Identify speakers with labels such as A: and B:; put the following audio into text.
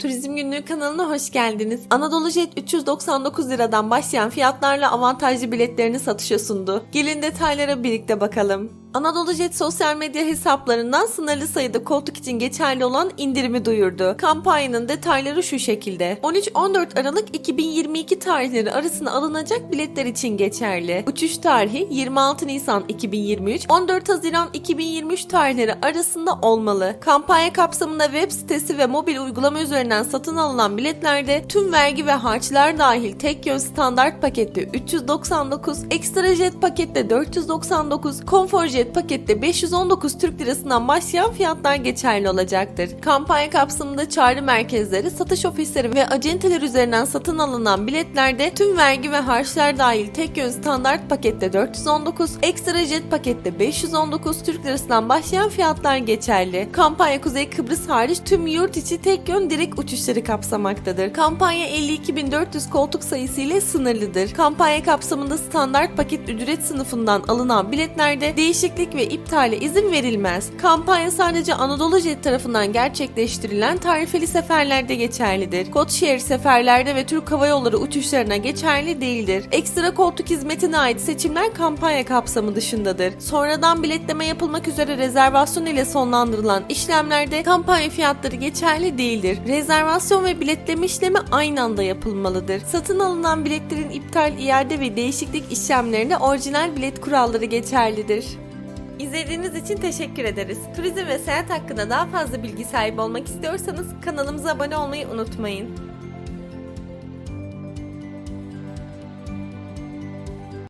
A: Turizm Günlüğü kanalına hoş geldiniz. Anadolu Jet 399 liradan başlayan fiyatlarla avantajlı biletlerini satışa sundu. Gelin detaylara birlikte bakalım. Anadolu Jet sosyal medya hesaplarından sınırlı sayıda koltuk için geçerli olan indirimi duyurdu. Kampanyanın detayları şu şekilde. 13-14 Aralık 2022 tarihleri arasında alınacak biletler için geçerli. Uçuş tarihi 26 Nisan 2023, 14 Haziran 2023 tarihleri arasında olmalı. Kampanya kapsamında web sitesi ve mobil uygulama üzerinden satın alınan biletlerde tüm vergi ve harçlar dahil tek yön standart pakette 399, ekstra jet pakette 499, konfor jet pakette 519 Türk lirasından başlayan fiyatlar geçerli olacaktır. Kampanya kapsamında çağrı merkezleri, satış ofisleri ve acenteler üzerinden satın alınan biletlerde tüm vergi ve harçlar dahil tek yön standart pakette 419, ekstra jet pakette 519 Türk lirasından başlayan fiyatlar geçerli. Kampanya Kuzey Kıbrıs hariç tüm yurt içi tek yön direkt uçuşları kapsamaktadır. Kampanya 52.400 koltuk sayısı ile sınırlıdır. Kampanya kapsamında standart paket ücret sınıfından alınan biletlerde değişiklik ve iptale izin verilmez. Kampanya sadece Anadolu Jet tarafından gerçekleştirilen tarifeli seferlerde geçerlidir. Codeshare seferlerde ve Türk Hava Yolları uçuşlarına geçerli değildir. Ekstra koltuk hizmetine ait seçimler kampanya kapsamı dışındadır. Sonradan biletleme yapılmak üzere rezervasyon ile sonlandırılan işlemlerde kampanya fiyatları geçerli değildir. Rezervasyon ve biletleme işlemi aynı anda yapılmalıdır. Satın alınan biletlerin iptal, iade ve değişiklik işlemlerinde orijinal bilet kuralları geçerlidir. İzlediğiniz için teşekkür ederiz. Turizm ve seyahat hakkında daha fazla bilgi sahibi olmak istiyorsanız kanalımıza abone olmayı unutmayın.